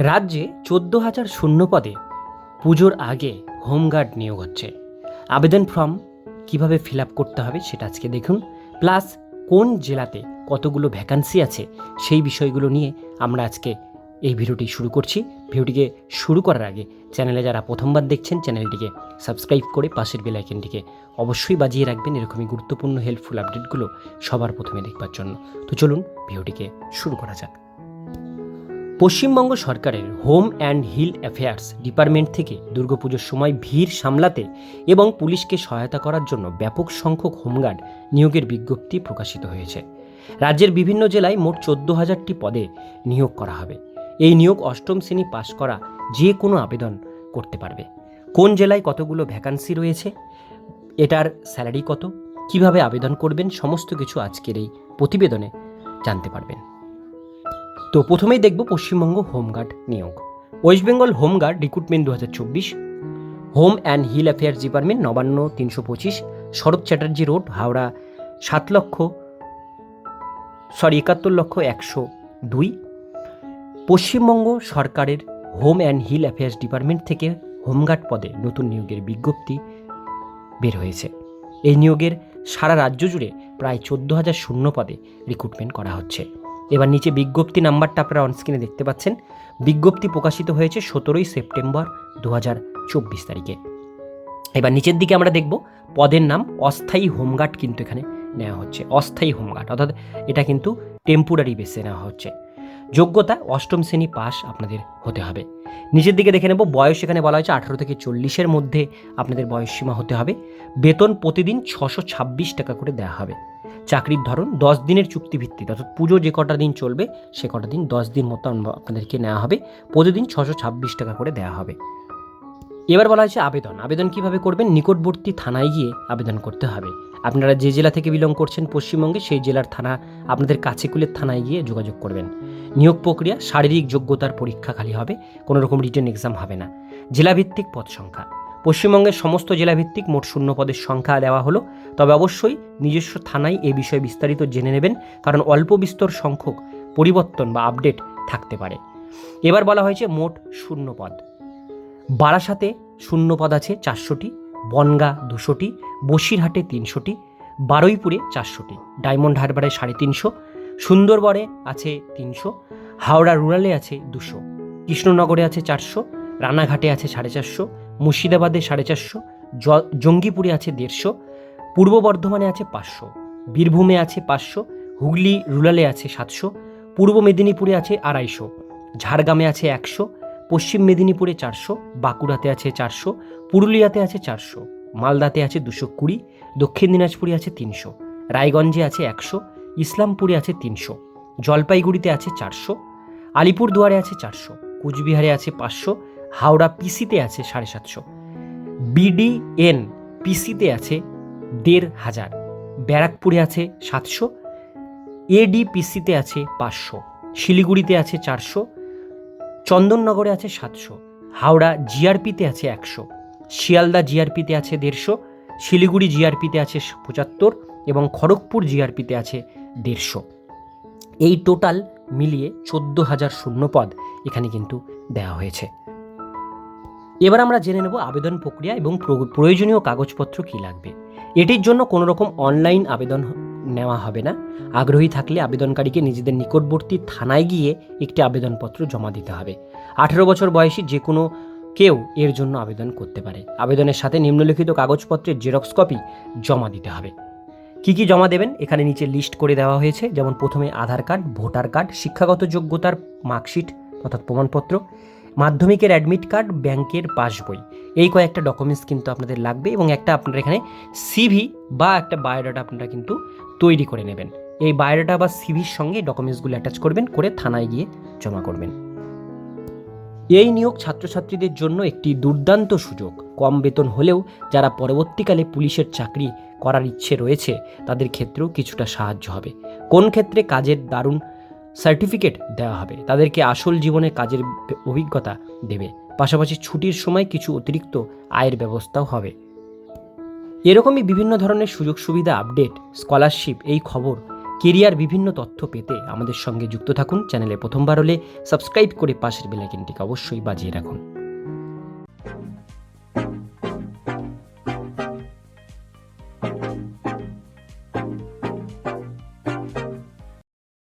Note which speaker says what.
Speaker 1: রাজ্যে চোদ্দ হাজার শূন্য পদে পুজোর আগে হোমগার্ড নিয়োগ হচ্ছে। আবেদন ফর্ম কীভাবে ফিল আপ করতে হবে সেটা আজকে দেখুন। প্লাস কোন জেলাতে কতগুলো ভ্যাকান্সি আছে সেই বিষয়গুলো নিয়ে আমরা আজকে এই ভিডিওটি শুরু করছি। ভিডিওটিকে শুরু করার আগে চ্যানেলে যারা প্রথমবার দেখছেন, চ্যানেলটিকে সাবস্ক্রাইব করে পাশের বেল আইকনটিকে অবশ্যই বাজিয়ে রাখবেন। এরকমই গুরুত্বপূর্ণ হেল্পফুল আপডেটগুলো সবার প্রথমে দেখবার জন্য। তো চলুন ভিডিওটিকে শুরু করা যাক। পশ্চিমবঙ্গ সরকারের home and hill affairs department থেকে দুর্গাপুজোর সময় ভিড় সামলাতে এবং পুলিশকে সহায়তা করার জন্য ব্যাপক সংখ্যক হোমগার্ড নিয়োগের বিজ্ঞপ্তি প্রকাশিত হয়েছে। রাজ্যের বিভিন্ন জেলায় মোট চোদ্দ হাজারটি পদে নিয়োগ করা হবে। এই নিয়োগ অষ্টম শ্রেণি পাশ করা যে কোনো আবেদন করতে পারবে। কোন জেলায় কতগুলো ভ্যাকান্সি রয়েছে? এটার স্যালারি কত? কীভাবে আবেদন করবেন? সমস্ত কিছু আজকের এই প্রতিবেদনে জানতে পারবেন। তো প্রথমেই দেখব পশ্চিমবঙ্গ হোমগার্ড নিয়োগ। West Bengal home guard recruitment দু হাজার চব্বিশ home and hill affairs department Nabanna তিনশো পঁচিশ শরৎ চ্যাটার্জি রোড হাওড়া সাত লক্ষ সরি একাত্তর লক্ষ একশো দুই। পশ্চিমবঙ্গ সরকারের home and hill affairs department থেকে হোমগার্ড পদে নতুন নিয়োগের বিজ্ঞপ্তি বের হয়েছে। এই নিয়োগের সারা রাজ্য জুড়ে প্রায় চোদ্দ হাজার শূন্য পদে রিক্রুটমেন্ট করা হচ্ছে। এবার নিচে বিজ্ঞপ্তি নাম্বারটা আপনারা অনস্ক্রিনে দেখতে পাচ্ছেন। বিজ্ঞপ্তি প্রকাশিত হয়েছে সতেরোই সেপ্টেম্বর দু হাজার চব্বিশ তারিখে। এবার নিচের দিকে আমরা দেখব, পদের নাম অস্থায়ী হোমগার্ড কিন্তু এখানে নেওয়া হচ্ছে। অস্থায়ী হোমগার্ড, অর্থাৎ এটা কিন্তু টেম্পোরারি বেসে নেওয়া হচ্ছে। যোগ্যতা অষ্টম শ্রেণি পাস আপনাদের হতে হবে। নিচের দিকে দেখে নেব, বয়স এখানে বলা হয়েছে আঠারো থেকে চল্লিশের মধ্যে আপনাদের বয়সসীমা হতে হবে। বেতন প্রতিদিন ছশো ছাব্বিশ টাকা করে দেওয়া হবে। চাকরির ধরন, দশ দিনের চুক্তিভিত্তিতে অর্থাৎ পুজো যে কটা দিন চলবে, সে কটা দিন দশ দিন মতো আপনাদেরকে নেওয়া হবে। প্রতিদিন ছশো ছাব্বিশ টাকা করে দেওয়া হবে। এবার বলা হয়েছে আবেদন। আবেদন কীভাবে করবেন? নিকটবর্তী থানায় গিয়ে আবেদন করতে হবে। আপনারা যে জেলা থেকে বিলং করছেন পশ্চিমবঙ্গে, সেই জেলার থানা আপনাদের কাছেকুলের থানায় গিয়ে যোগাযোগ করবেন। নিয়োগ প্রক্রিয়া শারীরিক যোগ্যতার পরীক্ষা খালি হবে, কোনো রকম রিটার্ন এক্সাম হবে না। জেলাভিত্তিক পদ সংখ্যা। পশ্চিমবঙ্গের সমস্ত জেলাভিত্তিক মোট শূন্য পদের সংখ্যা দেওয়া হলো। তবে অবশ্যই নিজস্ব থানায় এ বিষয়ে বিস্তারিত জেনে নেবেন, কারণ অল্প বিস্তর সংখ্যক পরিবর্তন বা আপডেট থাকতে পারে। এবার বলা হয়েছে মোট শূন্য পদ। বারাসাতে শূন্য পদ আছে, চারশোটি। বনগা দুশোটি, বসিরহাটে তিনশোটি, বারুইপুরে চারশোটি, ডায়মন্ড হারবারে সাড়ে তিনশো, সুন্দরবনে আছে তিনশো, হাওড়া রুরালে আছে দুশো, কৃষ্ণনগরে আছে চারশো, রানাঘাটে আছে সাড়ে চারশো, মুর্শিদাবাদে সাড়ে চারশো জঙ্গিপুরে আছে দেড়শো, পূর্ব বর্ধমানে আছে পাঁচশো, বীরভূমে আছে পাঁচশো, হুগলি রুরালে আছে সাতশো, পূর্ব মেদিনীপুরে আছে আড়াইশো, ঝাড়গ্রামে আছে একশো পশ্চিম মেদিনীপুরে চারশো, বাঁকুড়াতে আছে চারশো, পুরুলিয়াতে আছে চারশো, মালদাতে আছে দুশো কুড়ি, দক্ষিণ দিনাজপুরে আছে তিনশো, রায়গঞ্জে আছে একশো, ইসলামপুরে আছে তিনশো, জলপাইগুড়িতে আছে চারশো, আলিপুরদুয়ারে আছে চারশো, কুচবিহারে আছে পাঁচশো, হাওড়া পিসিতে আছে সাড়ে সাতশো, বিডিএন পিসিতে আছে দেড় হাজার, ব্যারাকপুরে আছে সাতশো, এডিপিসিতে আছে পাঁচশো, শিলিগুড়িতে আছে চারশো চন্দননগরে আছে সাতশো, হাওড়া জিআরপিতে আছে একশো, শিয়ালদা জিআরপিতে আছে দেড়শো, শিলিগুড়ি জিআরপিতে আছে পঁচাত্তর এবং খড়গপুর জিআরপিতে আছে দেড়শো। এই টোটাল মিলিয়ে চোদ্দ হাজার শূন্য পদ এখানে কিন্তু দেওয়া হয়েছে। এবার আমরা জেনে নেব আবেদন প্রক্রিয়া এবং প্র- প্রয়োজনীয় কাগজপত্র কী লাগবে। এটির জন্য কোনো রকম অনলাইন আবেদন নেওয়া হবে না। আগ্রহী থাকলে আবেদনকারীকে নিজেদের নিকটবর্তী থানায় গিয়ে একটি আবেদনপত্র জমা দিতে হবে। আঠেরো বছর বয়সী যে কোনো কেউ এর জন্য আবেদন করতে পারে। আবেদনের সাথে নিম্নলিখিত কাগজপত্রের জেরক্স কপি জমা দিতে হবে। কি কি জমা দেবেন? এখানে নিচে লিস্ট করে দেওয়া হয়েছে। যেমন প্রথমে আধার কার্ড, ভোটার কার্ড, শিক্ষাগত যোগ্যতার মার্কশিট, অর্থাৎ প্রমাণপত্র, মাধ্যমিকের অ্যাডমিট কার্ড ব্যাংকের পাসবই এই কয়েকটা ডকুমেন্টস কিন্তু আপনাদের লাগবে এবং একটা আপনারা এখানে সিভি বা একটা বায়োডাটা আপনারা কিন্তু তৈরি করে নেবেন। এই বায়োডাটা বা সিভির সঙ্গে ডকুমেন্টসগুলো অ্যাটাচ করবেন, করে থানায় গিয়ে জমা করবেন। এই নিয়োগ ছাত্রছাত্রীদের জন্য একটি দুর্দান্ত সুযোগ। কম বেতন হলেও যারা পরবর্তীকালে পুলিশের চাকরি করার ইচ্ছে রয়েছে, তাদের ক্ষেত্রেও কিছুটা সাহায্য হবে। কোন ক্ষেত্রে কাজের দারুণ সার্টিফিকেট দেওয়া হবে। তাদেরকে আসল জীবনে কাজের অভিজ্ঞতা দেবে। পাশাপাশি ছুটির সময় কিছু অতিরিক্ত আয়ের ব্যবস্থাও হবে। এরকমই বিভিন্ন ধরনের সুযোগ সুবিধা আপডেট, স্কলারশিপ এই খবর, কেরিয়ার বিভিন্ন তথ্য পেতে আমাদের সঙ্গে যুক্ত থাকুন। চ্যানেলে প্রথমবার হলে সাবস্ক্রাইব করে পাশের বেলাইকেনটিকে অবশ্যই বাজিয়ে রাখুন।